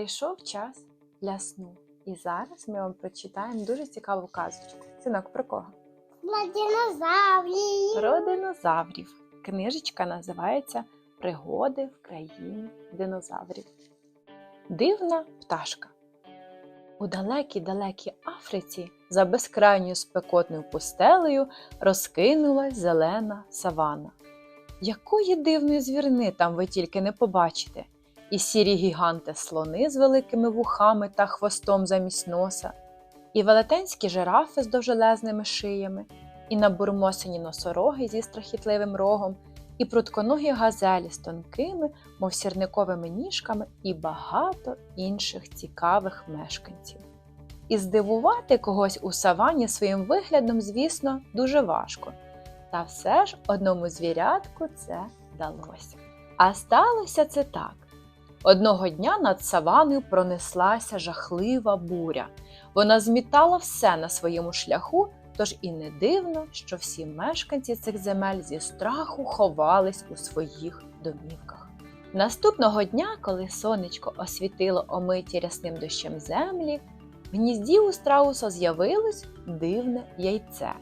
Прийшов час для сну. І зараз ми вам прочитаємо дуже цікаву казочку. Синок, про кого? Для динозаврів. Про динозаврів. Книжечка називається Пригоди в країні динозаврів. Дивна пташка. У далекій-далекій Африці за безкрайньою спекотною пустелею розкинулась зелена савана. Якої дивної звірини там ви тільки не побачите, і сірі гіганти слони з великими вухами та хвостом замість носа, і велетенські жирафи з довжелезними шиями, і набурмосені носороги зі страхітливим рогом, і прутконогі газелі з тонкими, мов сірниковими ніжками, і багато інших цікавих мешканців. І здивувати когось у савані своїм виглядом, звісно, дуже важко. Та все ж одному звірятку це вдалося. А сталося це так. Одного дня над саваною пронеслася жахлива буря. Вона змітала все на своєму шляху, тож і не дивно, що всі мешканці цих земель зі страху ховались у своїх домівках. Наступного дня, коли сонечко освітило омиті рясним дощем землі, в гнізді у страуса з'явилось дивне яйце.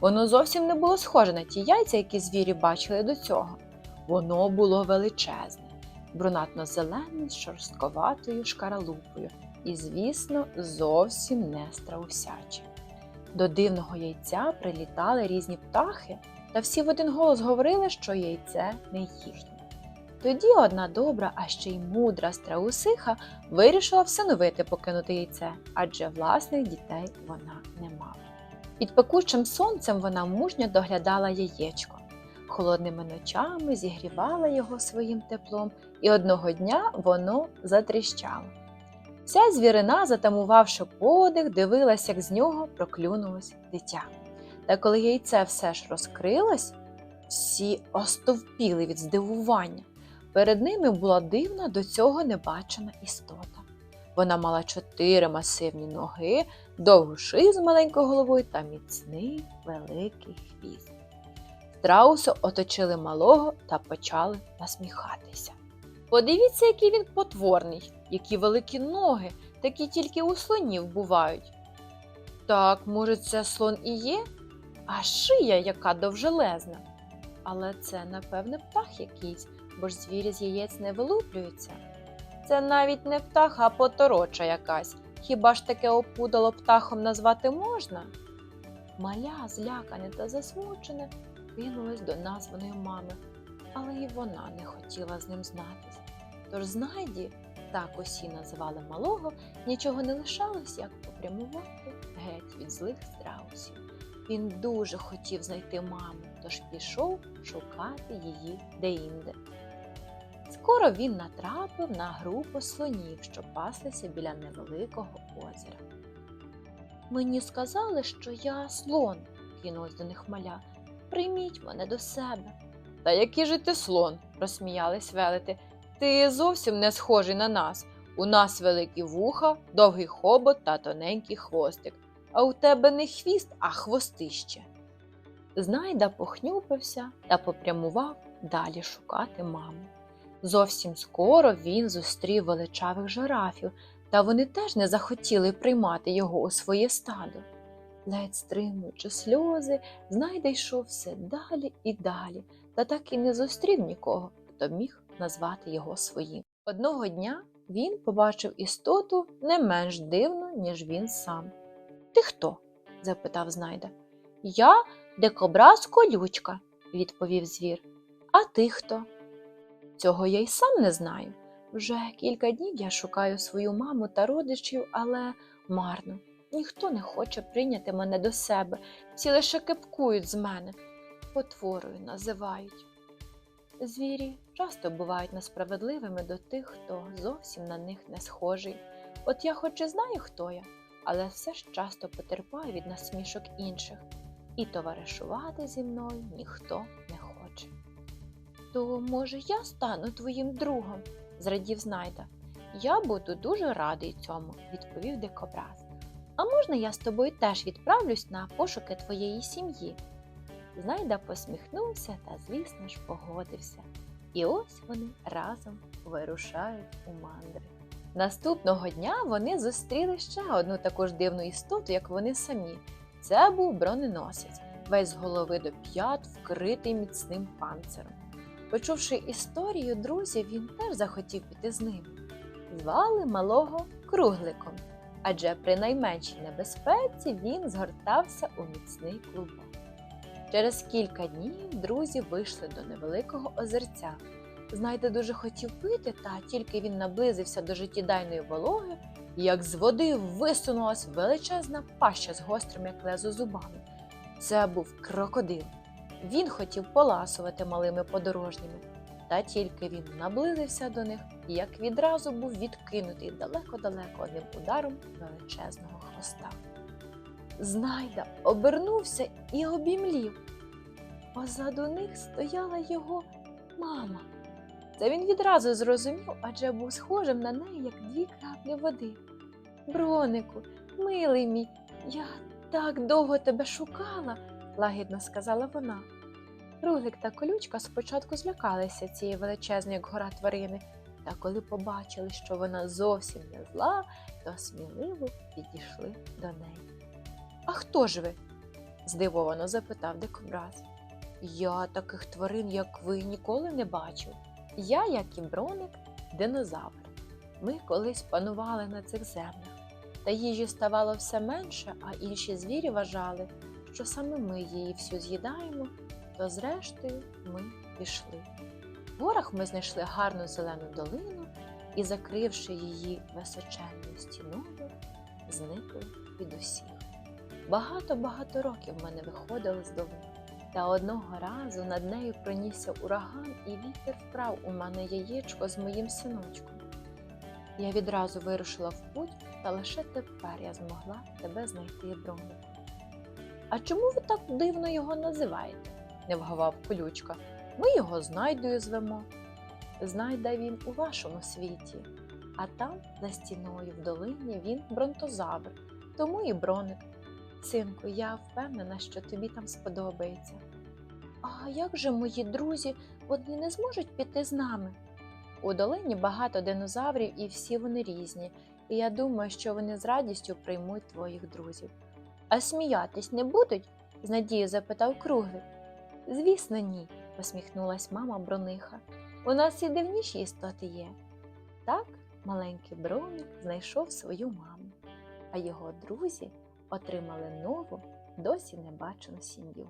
Воно зовсім не було схоже на ті яйця, які звірі бачили до цього. Воно було величезне, брунатно-зелене з шорстковатою шкаралупою і, звісно, зовсім не страусяче. До дивного яйця прилітали різні птахи, та всі в один голос говорили, що яйце не їхнє. Тоді одна добра, а ще й мудра страусиха вирішила всиновити покинути яйце, адже власних дітей вона не мала. Під пекучим сонцем вона мужньо доглядала яєчко, холодними ночами зігрівала його своїм теплом, і одного дня воно затріщало. Вся звірина, затамувавши подих, дивилась, як з нього проклюнулось дитя. Та коли яйце все ж розкрилось, всі остовпіли від здивування. Перед ними була дивна до цього небачена істота. Вона мала чотири масивні ноги, довгу шию з маленькою головою та міцний великий хвіст. Страуси оточили малого та почали насміхатися. Подивіться, який він потворний, які великі ноги, такі тільки у слонів бувають. Так, може, це слон і є, а шия яка довжелезна. Але це, напевне, птах якийсь, бо ж звірі з яєць не вилуплюються. Це навіть не птах, а потороча якась. Хіба ж таке опудало птахом назвати можна? Маля, злякане та засмучене, кинулась до названої мами, але і вона не хотіла з ним знатись. Тож знайді, так усі називали малого, нічого не лишалось, як попрямувати геть від злих страусів. Він дуже хотів знайти маму, тож пішов шукати її деінде. Скоро він натрапив на групу слонів, що паслися біля невеликого озера. Мені сказали, що я слон, кинулась до них маля. Прийміть мене до себе. Та який же ти слон? розсміялись велети. Ти зовсім не схожий на нас. У нас великі вуха, довгий хобот та тоненький хвостик, а у тебе не хвіст, а хвостище. Знайда похнюпився та попрямував далі шукати маму. Зовсім скоро він зустрів величавих жирафів, та вони теж не захотіли приймати його у своє стадо. Ледь стримуючи сльози, знайда йшов все далі і далі, та так і не зустрів нікого, хто міг назвати його своїм. Одного дня він побачив істоту не менш дивну, ніж він сам. Ти хто? запитав знайда. Я дикобраз колючка, відповів звір. А ти хто? Цього я й сам не знаю. Вже кілька днів я шукаю свою маму та родичів, але марно. Ніхто не хоче прийняти мене до себе, всі лише кепкують з мене, потворою називають. Звірі часто бувають несправедливими до тих, хто зовсім на них не схожий. От я хоч і знаю, хто я, але все ж часто потерпаю від насмішок інших, і товаришувати зі мною ніхто не хоче. То, може, я стану твоїм другом, зрадів знайда. Я буду дуже радий цьому, відповів дикобраз. А можна я з тобою теж відправлюсь на пошуки твоєї сім'ї? Знайда посміхнувся та, звісно ж, погодився. І ось вони разом вирушають у мандри. Наступного дня вони зустріли ще одну таку ж дивну істоту, як вони самі. Це був броненосець, весь з голови до п'ят, вкритий міцним панциром. Почувши історію друзів, він теж захотів піти з ними. Звали малого кругликом, адже при найменшій небезпеці він згортався у міцний клубок. Через кілька днів друзі вийшли до невеликого озерця. Знайде дуже хотів пити, та тільки він наблизився до життєдайної вологи, як з води висунулась величезна паща з гострими як лезо зубами. Це був крокодил. Він хотів поласувати малими подорожніми, та тільки він наблизився до них, як відразу був відкинутий далеко-далеко одним ударом величезного хвоста. Знайда обернувся і обімлів. Позаду них стояла його мама. Це він відразу зрозумів, адже був схожим на неї, як дві краплі води. Бронику, милий мій, я так довго тебе шукала, лагідно сказала вона. Рулик та колючка спочатку злякалися цієї величезної, як гора тварини, та коли побачили, що вона зовсім не зла, то сміливо підійшли до неї. А хто ж ви? здивовано запитав дикобраз. Я таких тварин, як ви, ніколи не бачив. Я, як і броник, динозавр. Ми колись панували на цих землях, та їжі ставало все менше, а інші звірі вважали, що саме ми її всю з'їдаємо, то зрештою ми пішли. В горах ми знайшли гарну зелену долину і, закривши її височенною стіною, зникли від усіх. Багато-багато років ми не виходили з долини. Та одного разу над нею пронісся ураган, і вітер вкрав у мене яєчко з моїм синочком. Я відразу вирушила в путь, та лише тепер я змогла тебе знайти, бронику. А чому ви так дивно його називаєте? Не вгавав колючка. Ми його знайдою звемо. Знайде він у вашому світі, а там, за стіною в долині, він бронтозавр, тому і броник. Синку, я впевнена, що тобі там сподобається. А як же мої друзі, вони не зможуть піти з нами? У долині багато динозаврів і всі вони різні, і я думаю, що вони з радістю приймуть твоїх друзів. А сміятись не будуть? з надією запитав круглик. Звісно, ні, посміхнулась мама брониха. У нас і дивніші істоти є. Так маленький броник знайшов свою маму, а його друзі отримали нову, досі небачену сім'ю.